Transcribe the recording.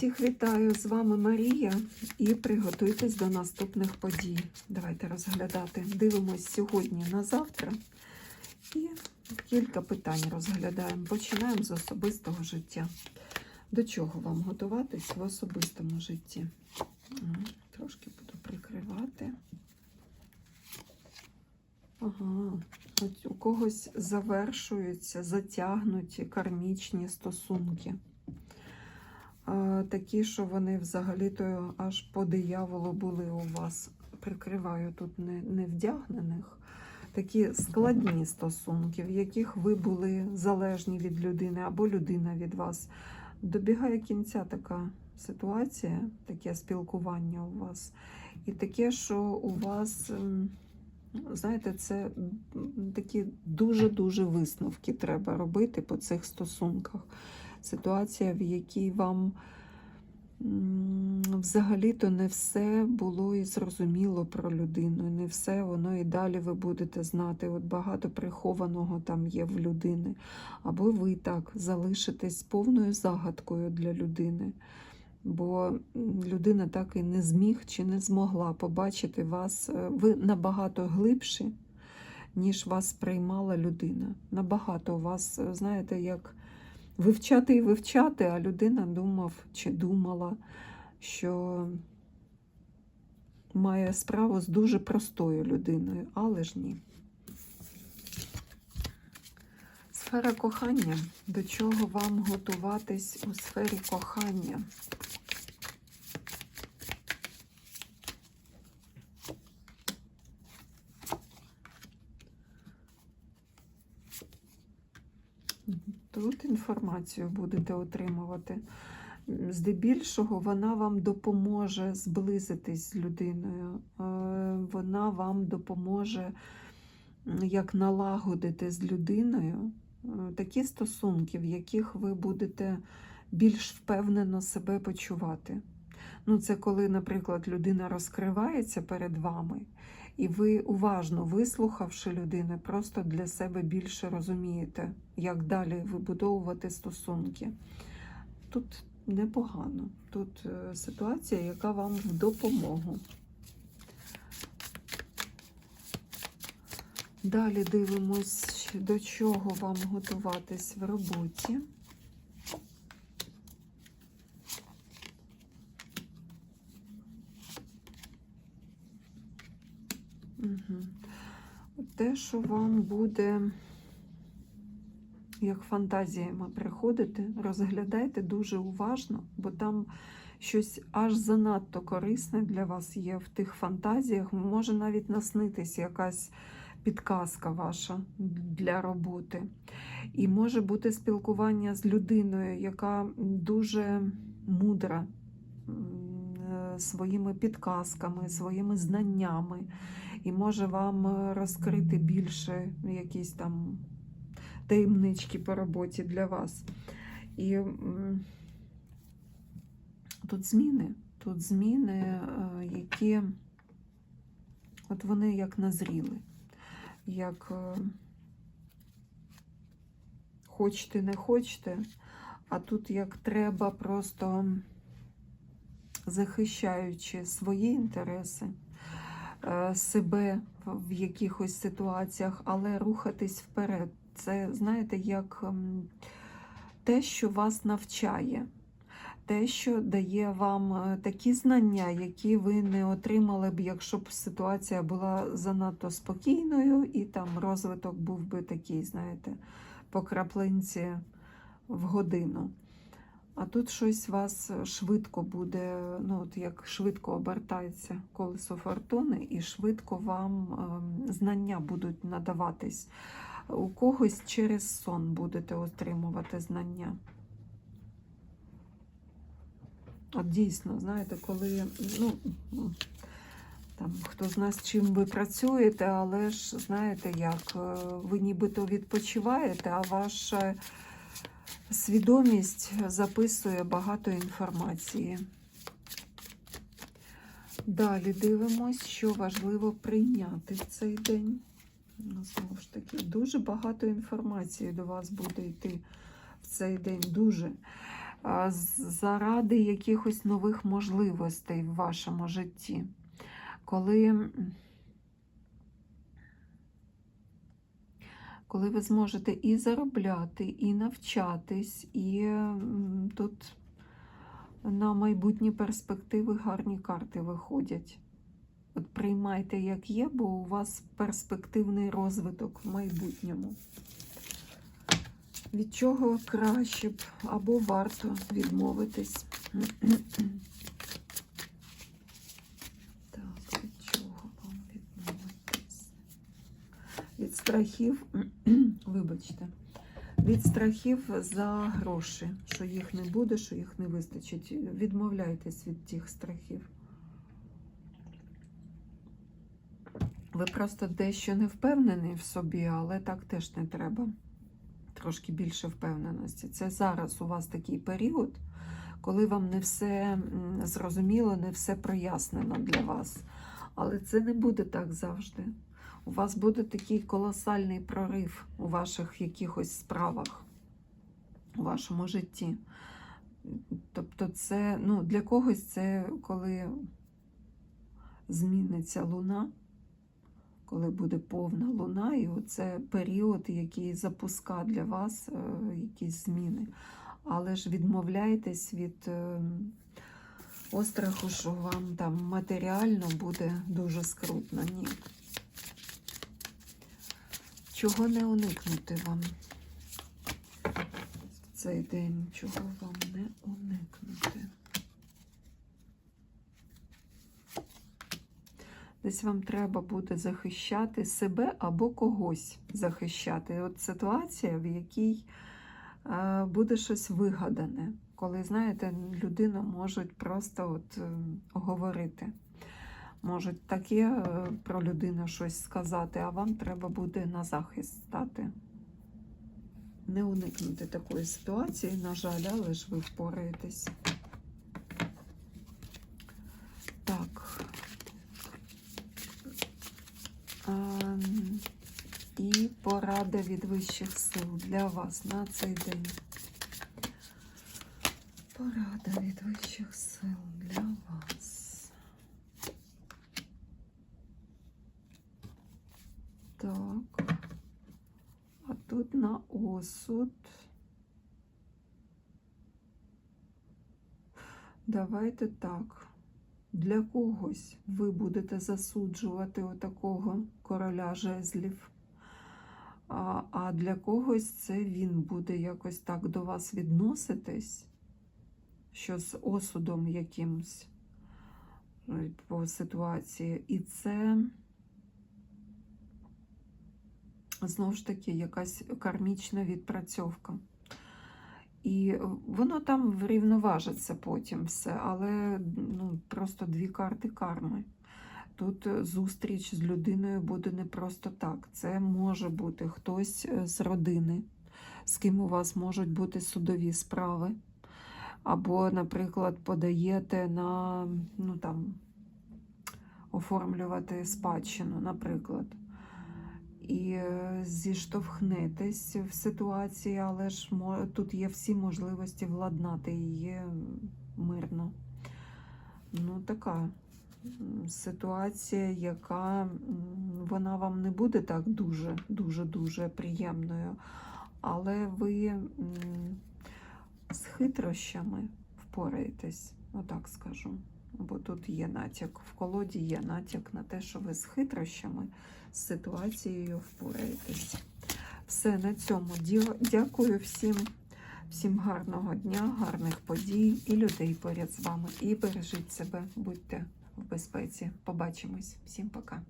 Всіх вітаю! З вами Марія і приготуйтесь до наступних подій. Давайте розглядати. Дивимось сьогодні на завтра і кілька питань розглядаємо. Починаємо з особистого життя. До чого вам готуватись в особистому житті? Трошки буду прикривати. Ага, от у когось завершуються затягнуті кармічні стосунки. Такі, що вони взагалі-то аж по дияволу були у вас. Прикриваю тут не, не вдягнених. Такі складні стосунки, в яких ви були залежні від людини або людина від вас. Добігає кінця така ситуація, таке спілкування у вас. І таке, що у вас, ем, знаєте, це такі дуже-дуже висновки треба робити по цих стосунках ситуація, в якій вам взагалі-то не все було і зрозуміло про людину, не все воно і далі ви будете знати. От багато прихованого там є в людини. Або ви так залишитесь повною загадкою для людини. Бо людина так і не зміг чи не змогла побачити вас. Е, Ви набагато глибші, ніж вас приймала людина. Набагато у вас, е, знаєте, як вивчати і вивчати, а людина думав чи думала, що має справу з дуже простою людиною, але ж ні. Сфера кохання. До чого вам готуватись у сфері кохання? Тут інформацію будете отримувати. Здебільшого вона вам допоможе зблизитись з людиною. Е, Вона вам допоможе як налагодити з людиною е, такі стосунки, в яких ви будете більш впевнено себе почувати. Ну, це коли, наприклад, людина розкривається перед вами, і ви уважно вислухавши людину, просто для себе більше розумієте, як далі вибудовувати стосунки. Тут непогано. Тут е, ситуація, яка вам в допомогу. Далі дивимось, до чого вам готуватись в роботі. Те, що вам буде як фантазіями приходити, розглядайте дуже уважно, бо там щось аж занадто корисне для вас є в тих фантазіях. Може навіть наснитись якась підказка ваша для роботи. І може бути спілкування з людиною, яка дуже мудра е, своїми підказками, своїми знаннями, і може вам е, розкрити більше якісь там таємнички по роботі для вас. І тут зміни, тут зміни, е, які от вони як назріли, як е, хочете, не хочете, а тут як треба просто захищаючи свої інтереси, себе в- в якихось ситуаціях, але рухатись вперед. Це, знаєте, як ем, те, що вас навчає, те, що дає вам е, такі знання, які ви не отримали б, якщо б ситуація була занадто спокійною, і там розвиток був би такий, знаєте, по краплинці в годину. А тут щось вас швидко буде, ну от як швидко обертається колесо фортуни, і швидко вам ем, знання будуть надаватись. У когось через сон будете отримувати знання. От дійсно, знаєте, коли ну, там хто з нас чим ви працюєте, але ж знаєте, як е, ви нібито відпочиваєте, а ваша свідомість записує багато інформації. Далі дивимось, що важливо прийняти в цей день. Знову ж таки, дуже багато інформації до вас буде йти в цей день. Дуже. заради якихось нових можливостей в вашому житті. Коли, коли ви зможете і заробляти, і навчатись, і тут на майбутні перспективи гарні карти виходять. От приймайте, як є, бо у вас перспективний розвиток в майбутньому. Від чого краще б або варто відмовитись? Так, від чого вам відмовитись? Від страхів, вибачте, від страхів за гроші, що їх не буде, що їх не вистачить. Відмовляйтесь від тих страхів. Ви просто дещо не впевнений в собі, але так теж не треба. Трошки більше впевненості. Це зараз у вас такий період, коли вам не все зрозуміло, не все прояснено для вас. Але це не буде так завжди. У вас буде такий колосальний прорив у ваших якихось справах, у вашому житті. Тобто, це ну, для когось це коли зміниться луна коли буде повна луна, і це період, який запуска для вас е, якісь зміни. Але ж відмовляйтесь від е, остраху, що вам там матеріально буде дуже скрутно. Ні. Чого не уникнути вам в цей день? Чого вам не уникнути? Десь вам треба буде захищати себе або когось захищати. От ситуація, в якій е, буде щось вигадане, коли, знаєте, людину можуть просто от, е, говорити. Можуть таке е, про людину щось сказати, а вам треба буде на захист стати. Не уникнути такої ситуації, на жаль, але ж ви впораєтесь. Так. Ем, І порада від вищих сил для вас на цей день. Порада від вищих сил для вас. Так. А тут на осуд. Давайте так. Для когось ви будете засуджувати отакого короля жезлів, а, а для когось це він буде якось так до вас відноситись, що з осудом якимсь е, по ситуації. І це знову ж таки якась кармічна відпрацьовка. І воно там врівноважиться потім все, але ну, просто дві карти карми. Тут зустріч з людиною буде не просто так. Це може бути хтось е, з родини, з ким у вас можуть бути судові справи. Або, наприклад, подаєте на ну, там, оформлювати спадщину, наприклад і е, зіштовхнетесь в ситуації, але ж тут є всі можливості владнати її мирно. Ну, така ситуація, яка вона вам не буде так дуже, дуже, дуже приємною, але ви з хитрощами впораєтесь, отак скажу. Бо тут є натяк, в колоді є натяк на те, що ви з хитрощами з ситуацією впораєтесь. Все на цьому дя- дякую всім, всім гарного дня, гарних подій і людей поряд з вами. І бережіть себе, будьте в безпеці. Побачимось. Всім пока.